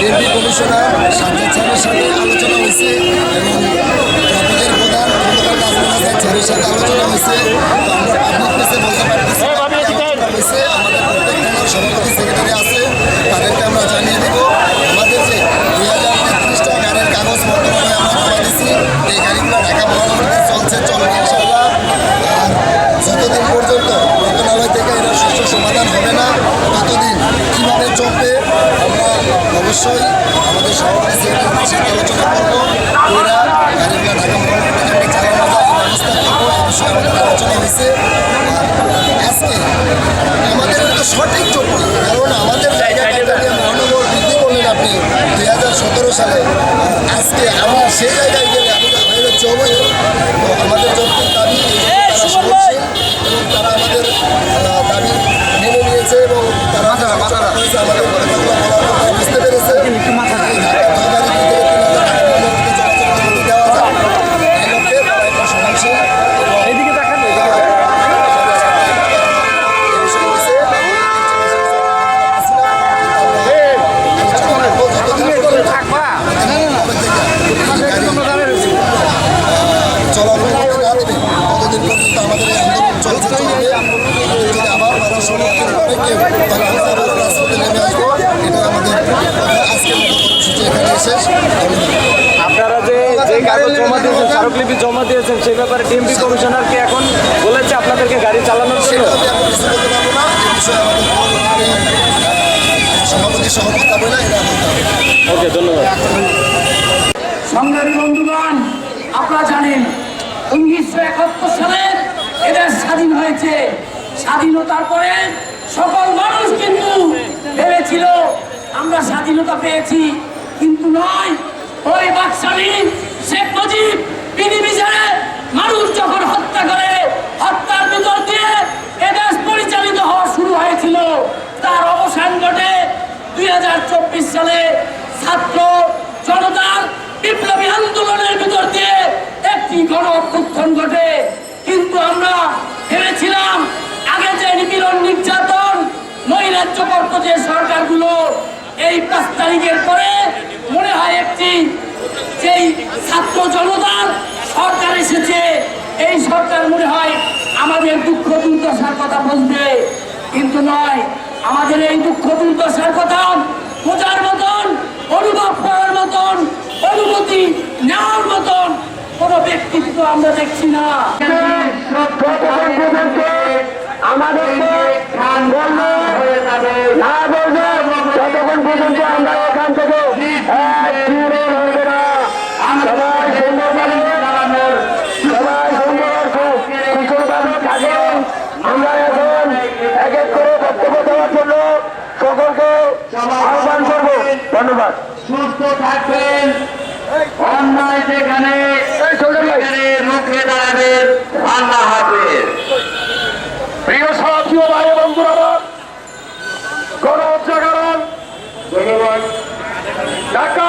Commissioner Sajjad স্যারের সাথে আলোচনা হয়েছে এবং প্রধান খন্দকার নাজমুল হাসান সাথে আলোচনা হয়েছে। আমরা বলতে পারতেছি চলবে। আমরা অবশ্যই আমাদের সভাপতি আলোচনা করব। আমাদের আলোচনা হয়েছে। আজকে আমাদের তো সঠিক চলবে কারণ আমাদের জায়গাটা মহানগর বৃদ্ধি করলেন আপনি, দুই হাজার সতেরো সালে। আজকে আমরা সেই জায়গায় গেলে আমি আমাদের জমে হয়েছে, আলোচনা করব যতদিন পর্যন্ত থাকবা চলার অনুমতি না পর্যন্ত আমাদের এই আন্দোলন আপনারা যে যে কাগজ জমা দিয়েছেন, স্মারকলিপি জমা দিয়েছেন, সেই ব্যাপারে ডিএমপি কমিশনার কি এখন বলেছে আপনাদেরকে গাড়ি চালানোর জন্য? ওকে, ধন্যবাদ। সংগ্রামী বন্ধুগণ, আপনারা জানেন, উনিশশো একাত্তর সালে এদেশ স্বাধীন হয়েছে। স্বাধীনতার পরে সকল মানুষ কিন্তু ভেবেছিল, আমরা স্বাধীনতা পেয়েছি। কিন্তু নয়, ওই বাকশালী শেখ মুজিব বিনি বিচারে মানুষ যখন হত্যা করে, হত্যার ভিতর দিয়ে এদেশ পরিচালিত হওয়া শুরু হয়েছিল। তার অবসান ঘটে দুই হাজার চব্বিশ সালে ছাত্র জনতার বিপ্লবী আন্দোলনের ভিতর দিয়ে একটি গণ অভ্যুত্থান ঘটে। নৈরাজ্য যে সরকারগুলো এই পাঁচ তারিখের পরে মনে হয় একটি যেই ছাত্র জনতার সরকার এসেছে, এই সরকার মনে হয় আমাদের দুঃখ দুর্দশার কথা বুঝবে কিন্তু নয়, আমাদের এই দুঃখ দুর্দশার কথা বোঝার মতন, অনুভব করার মতন অনুমতি নেওয়ার মতন কোনো ব্যক্তিত্ব আমরা দেখছি না। বক্তব্য দেওয়ার জন্য সকলকে আহ্বান করব। ধন্যবাদ। সুস্থ থাকবেন। অন্যায় যেখানে সেখানে রুখে দাঁড়াবেন। আল্লাহ হাফেজ। প্রিয় সাথী ও ভাই বন্ধুরা গণ জাগরণ ঢাকা